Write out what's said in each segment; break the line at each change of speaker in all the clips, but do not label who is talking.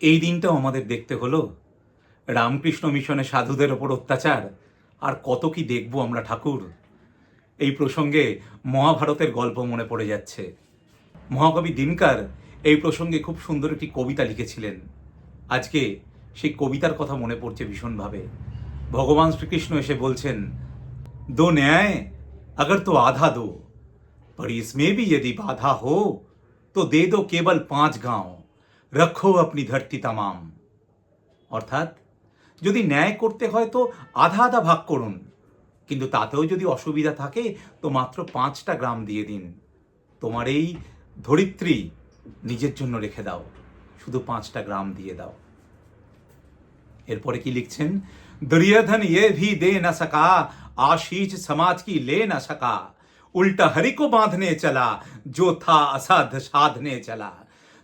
এই দিনটাও আমাদের দেখতে হলো রামকৃষ্ণ মিশনে সাধুদের ওপর অত্যাচার আর কত কি দেখব আমরা ঠাকুর এই প্রসঙ্গে মহাভারতের গল্প মনে পড়ে যাচ্ছে মহাকবি দিনকার এই প্রসঙ্গে খুব সুন্দর একটি কবিতা লিখেছিলেন আজকে সেই কবিতার কথা মনে পড়ছে ভীষণভাবে ভগবান শ্রীকৃষ্ণ এসে বলছেন दो न्याय अगर तो आधा दो पर इसमें भी यदि बाधा हो तो दे दो केवल पांच गांव रखो अपनी धरती तमाम অর্থাৎ যদি ন্যায় করতে হয় তো আধা আধা ভাগ করুন কিন্তু তাতেও যদি অসুবিধা থাকে তো মাত্র পাঁচটা গ্রাম দিয়ে দিন তোমার এই ধরিত্রী নিজের জন্য রেখে দাও শুধু পাঁচটা গ্রাম দিয়ে দাও এরপরে কি লিখছেন दुर्योधन ये भी दे न सका आशीष समाज की ले न सका उल्टा हरि को बांधने चला जो था असाध साधने चला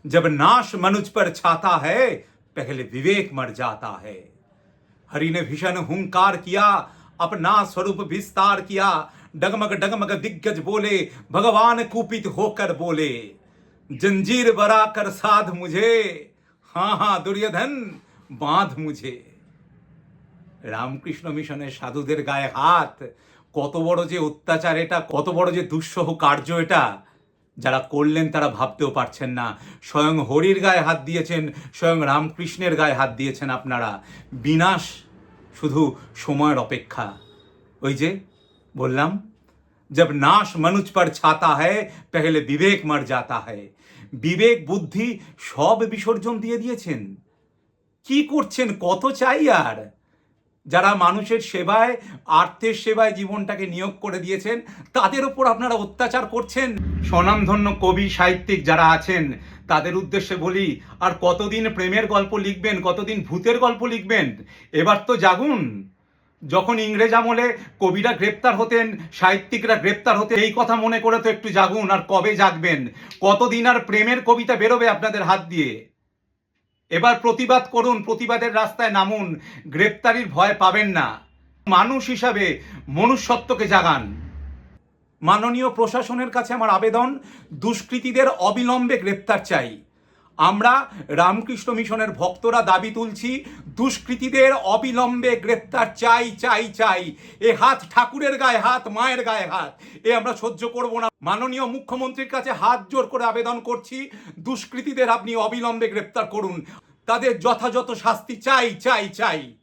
जब नाश मनुज पर छाता है पहले विवेक मर जाता है हरि ने भीषण हुंकार किया अपना स्वरूप विस्तार किया डगमग डगमग दिग्गज बोले भगवान कुपित होकर बोले जंजीर बरा कर साध मुझे हाँ हाँ दुर्योधन बांध मुझे রামকৃষ্ণ মিশনের সাধুদের গায়ে হাত কত বড় যে অত্যাচার এটা কত বড় যে দুঃসহ কার্য এটা যারা করলেন তারা ভাবতেও পারছেন না স্বয়ং হরির গায়ে হাত দিয়েছেন স্বয়ং রামকৃষ্ণের গায়ে হাত দিয়েছেন আপনারা বিনাশ শুধু সময়ের অপেক্ষা ওই যে বললাম जब नाश मनुज पर छाता है पहले বিবেক মর जाता है বিবেক বুদ্ধি সব বিসর্জন দিয়ে দিয়েছেন কি করছেন কত চাই আর যারা মানুষের সেবায়, আর্থের সেবায় জীবনটাকে নিয়োগ করে দিয়েছেন, তাদের উপর আপনারা অত্যাচার করছেন। স্বনামধন্য কবি, সাহিত্যিক যারা আছেন, তাদের উদ্দেশ্যে বলি, আর কতদিন প্রেমের গল্প লিখবেন, কতদিন ভূতের গল্প লিখবেন? এবার তো জাগুন। যখন ইংরেজ আমলে কবিরা গ্রেপ্তার হতেন, সাহিত্যিকরা গ্রেপ্তার হতেন এই কথা মনে করে তো একটু জাগুন, আর কবে জাগবেন? কতদিন আর প্রেমের কবিতা বেরোবে আপনাদের হাত দিয়ে? এবার প্রতিবাদ করুন, প্রতিবাদের রাস্তায় নামুন, গ্রেপ্তারির ভয় পাবেন না। মানুষ হিসাবে মনুষ্যত্বকে জাগান। মাননীয় প্রশাসনের কাছে আমার আবেদন, দুষ্কৃতীদের অবিলম্বে গ্রেপ্তার চাই। আমরা রামকৃষ্ণ মিশনের ভক্তরা দাবি তুলছি, দুষ্কৃতীদের অবিলম্বে গ্রেপ্তার চাই চাই চাই। এ হাত ঠাকুরের গায়ে হাত, মায়ের গায়ে হাত। এ আমরা সহ্য করব না। মাননীয় মুখ্যমন্ত্রীর কাছে হাত জোর করে আবেদন করছি, দুষ্কৃতীদের আপনি অবিলম্বে গ্রেপ্তার করুন। তাদের যথাযথ শাস্তি চাই চাই চাই।